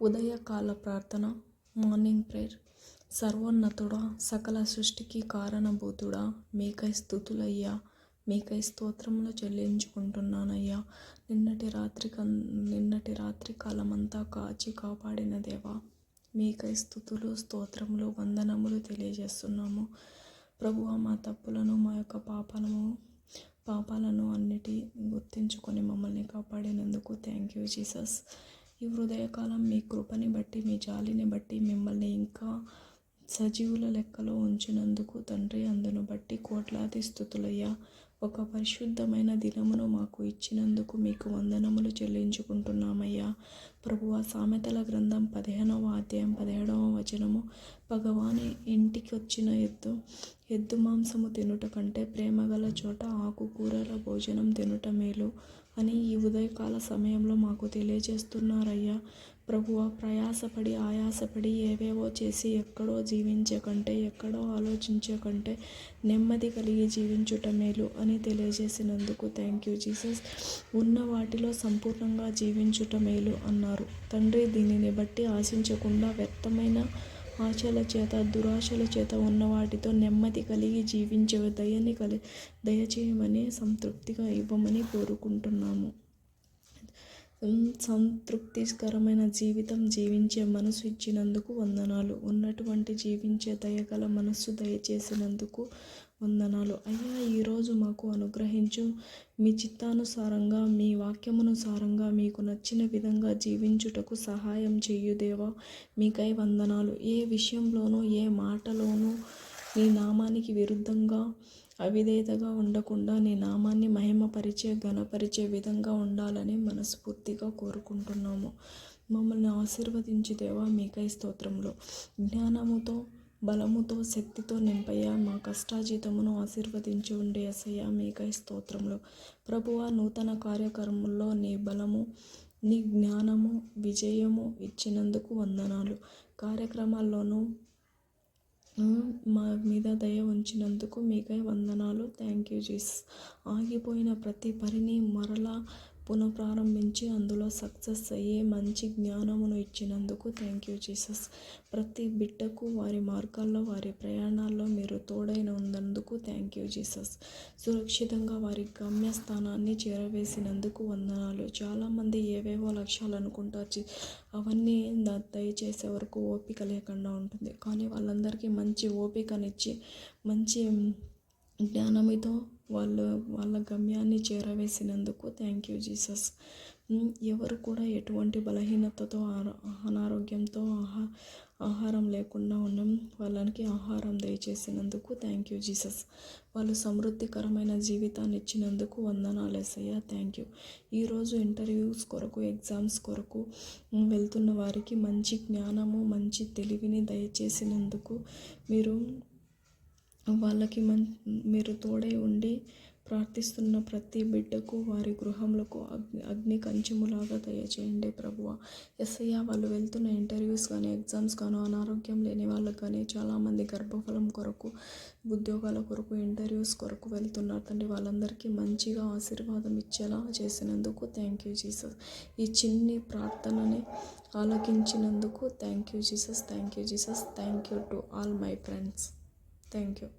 ఉదయకాల ప్రార్థన morning prayer సర్వోన్నతుడా సకల సృష్టికి కారణభూతుడా మీకై స్థుతులయ్యా మీకై స్తోత్రములు చెల్లించుకుంటున్నానయ్యా. నిన్నటి రాత్రి నిన్నటి రాత్రి కాలమంతా కాచి కాపాడిన దేవా మీకై స్థుతులు స్తోత్రములు వందనములు తెలియజేస్తున్నాము. ప్రభువ మా తప్పులను మా యొక్క పాపాలను పాపాలను అన్నిటి గుర్తించుకొని మమ్మల్ని కాపాడినందుకు థ్యాంక్ యూ జీసస్ ఈ హృదయకాలం మీ కృపని బట్టి మీ జాలిని బట్టి మిమ్మల్ని ఇంకా సజీవుల లెక్కలో ఉంచినందుకు తండ్రి అందును బట్టి కోట్లాది స్థుతులయ్యా. ఒక పరిశుద్ధమైన దినమును మాకు ఇచ్చినందుకు మీకు వందనములు చెల్లించుకుంటున్నామయ్యా. ప్రభువ సామెతల గ్రంథం పదిహేనవ అధ్యాయం పదిహేడవ వచనము. భగవాని ఇంటికి వచ్చిన ఎద్దు ఎద్దు మాంసము తినుట కంటే ప్రేమగల చోట ఆకుకూరల భోజనం తినుట మేలు. అని ఈ ఉదయకాల సమయంలో మాకు తెలియజేస్తున్నారయ్యా. ప్రభువ ప్రయాసపడి ఆయాసపడి ఏవేవో చేసి ఎక్కడో జీవించే కంటే ఎక్కడో ఆలోచించే కంటే నెమ్మది కలిగి జీవించుట మేలు అని తెలియజేసినందుకు థ్యాంక్ యూ జీసస్ ఉన్న వాటిలో సంపూర్ణంగా జీవించుట మేలు అన్నారు. తండ్రి దీనిని బట్టి ఆశించకుండా వ్యర్థమైన ఆశల చేత దురాశల చేత ఉన్న వాటితో నెమ్మది కలిగి జీవించే దయని కలి దయచేయమని సంతృప్తిగా ఇవ్వమని కోరుకుంటున్నాము. సంతృప్తికరమైన జీవితం జీవించే మనసు ఇచ్చినందుకు వందనాలు. ఉన్నటువంటి జీవించే దయగల మనస్సు దయచేసినందుకు వందనాలు. అయ్యా ఈరోజు మాకు అనుగ్రహించు. మీ చిత్తానుసారంగా మీ వాక్యమునుసారంగా మీకు నచ్చిన విధంగా జీవించుటకు సహాయం చేయు దేవా. మీకై వందనాలు. ఏ విషయంలోనూ ఏ మాటలోనూ మీ నామానికి విరుద్ధంగా అవిధేయతగా ఉండకుండా నీ నామాన్ని మహిమపరిచే ఘనపరిచే విధంగా ఉండాలని మనస్ఫూర్తిగా కోరుకుంటున్నాము. మమ్మల్ని ఆశీర్వదించి దేవా మీకై స్తోత్రంలో జ్ఞానముతో బలముతో శక్తితో నింపయ్యా. మా కష్టాజీతమును ఆశీర్వదించి ఉండే అసయ్యా మీకై స్తోత్రంలో ప్రభువ నూతన కార్యక్రమంలో నీ బలము నీ జ్ఞానము విజయము ఇచ్చినందుకు వందనాలు. కార్యక్రమాల్లోనూ మా మీద దయ ఉంచినందుకు మీకై వందనాలు. థ్యాంక్ యూ జీస్ ఆగిపోయిన ప్రతి పనిని మరలా పునఃప్రారంభించి అందులో సక్సెస్ అయ్యే మంచి జ్ఞానమును ఇచ్చినందుకు థ్యాంక్ యూ జీసస్ ప్రతి బిడ్డకు వారి మార్గాల్లో వారి ప్రయాణాల్లో మీరు తోడైన ఉన్నందుకు థ్యాంక్ యూ జీసస్ సురక్షితంగా వారి గమ్యస్థానాన్ని చేరవేసినందుకు వందనాలు. చాలామంది ఏవేవో లక్ష్యాలు అనుకుంటారు అవన్నీ దయచేసే వరకు ఓపిక లేకుండా ఉంటుంది. కానీ వాళ్ళందరికీ మంచి ఓపికనిచ్చి మంచి జ్ఞానమితో వాళ్ళు వాళ్ళ గమ్యాన్ని చేరవేసినందుకు థ్యాంక్ యూ జీసస్ ఎవరు కూడా ఎటువంటి బలహీనతతో అనారోగ్యంతో ఆహా ఆహారం లేకుండా ఉన్నాం వాళ్ళకి ఆహారం దయచేసినందుకు థ్యాంక్ యూ జీసస్ వాళ్ళు సమృద్ధికరమైన జీవితాన్ని ఇచ్చినందుకు వందనాలు ఎస్ఐయా థ్యాంక్ యూ ఈరోజు ఇంటర్వ్యూస్ కొరకు ఎగ్జామ్స్ కొరకు వెళ్తున్న వారికి మంచి జ్ఞానము మంచి తెలివిని దయచేసినందుకు మీరు వాళ్ళకి మం మీరు తోడై ఉండి ప్రార్థిస్తున్న ప్రతి బిడ్డకు వారి గృహములకు అగ్ని అగ్ని కంచెములాగా దయచేయండి ప్రభువ. ఎస్ఐ వాళ్ళు వెళ్తున్న ఇంటర్వ్యూస్ కానీ ఎగ్జామ్స్ కానీ అనారోగ్యం లేని వాళ్ళకి కానీ చాలామంది గర్భఫలం కొరకు ఉద్యోగాల కొరకు ఇంటర్వ్యూస్ కొరకు వెళ్తున్నారు తండ్రి. వాళ్ళందరికీ మంచిగా ఆశీర్వాదం ఇచ్చేలా చేసినందుకు థ్యాంక్ యూ జీసస్ ఈ చిన్ని ప్రార్థనని ఆలకించినందుకు thank you Jesus thank you Jesus thank you to all my friends Thank you.